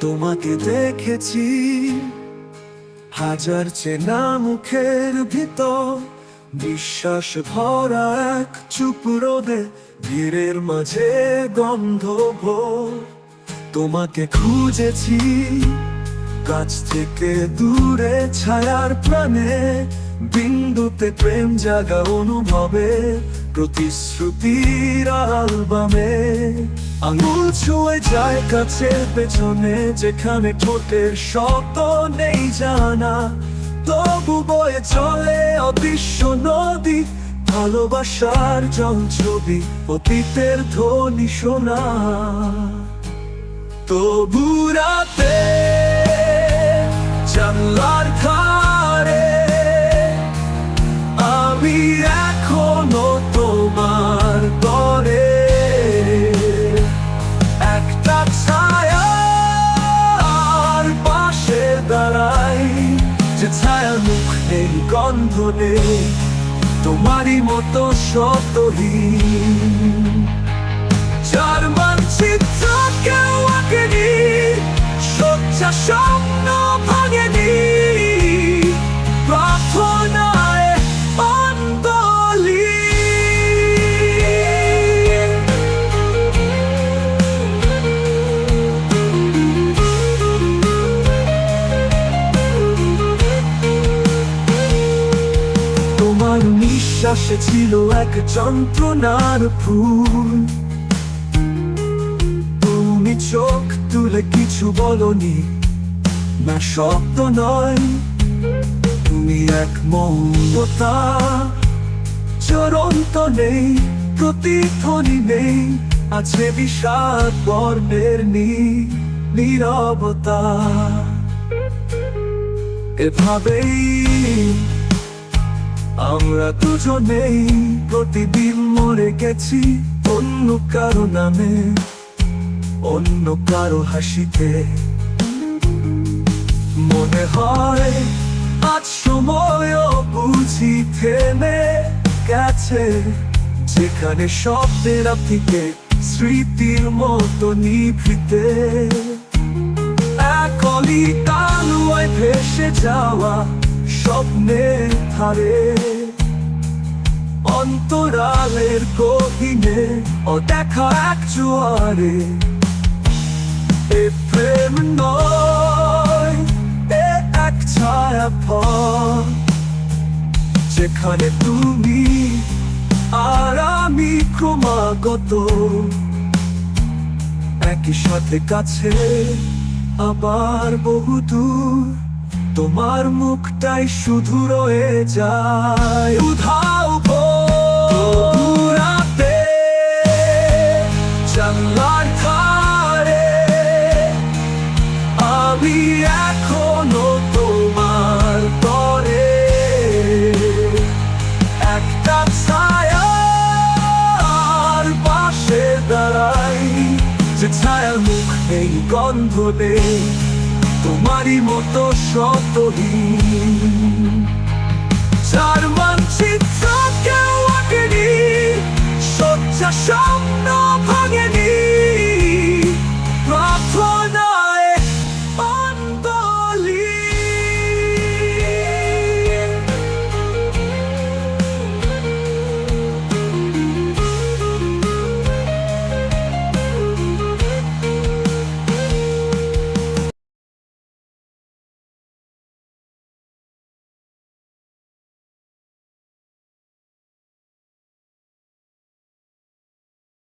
তোমাকে দেখেছি। হাজার চেনা মুখের ভিতর বিশ্বাস ভরা এক চুপ রোদে ভিড়ের মাঝে গন্ধ ভোর তোমাকে খুঁজেছি। কাছ থেকে দূরে ছায়ার প্রাণে বিন্দুতে প্রেম জাগা অনুভবে, প্রতিশ্রুতির অ্যালবামে আঙুল ছুঁয়ে যায় কাছে, পেছনে যেখানে ঠোঁটের শত নেই জানা। তবু বয়ে চলে অদৃশ্য নদী, ভালোবাসার জল ছবি, অতীতের ধ্বনি শোনা। তবু রাতে জানলার ধারে, আমি এখনও তোমার তরে একটা ছায়ার পাশে দাঁড়াই, যে ছায়া মুখ গন্ধ নেই, তোমারই মতো শতহীন যার মানচিত্র কেউ আঁকেনি সজ্জা নিঃশ্বাসে ছিল এক যন্ত্রণার ফুল। তুমি চোখ তুলে কিছু বলনি, না শব্দ নয়। তুমি এক মৌনতা চরন্ত নেই, প্রতিধ্বনি নেই, আছে বিষাদ বর্ণের নীরবতা। এভাবেই আমরা দুজনেই প্রতিদিন মরে গেছি, অন্য কারও নামে, অন্য কারও হাসিতে। মনে হয় আজ সময়ও বুঝি থেমে গেছে, যেখানে শব্দের থেকে স্মৃতির মতো নিভৃতে। একলি কালুয়ায় ভেসে যাওয়া স্বপ্নের ধারে। অন্তরালের গহিনে ও দেখা এক জোয়ারে। এ প্রেম নয়, এ এক ছায়া পথ। যেখানে তুমি আর আমি ক্রমাগত একই সাথে কাছে, আবার বহু দূর। তোমার মুখটাই শুধু রয়ে যায়। উধাও আমি এখনও তোমার তরে। একটা ছায়ার পাশে দাঁড়াই। যে ছায়ার মুখ গন্ধ নেই, তোমারই মতো শতহীন। যার মানচিত্র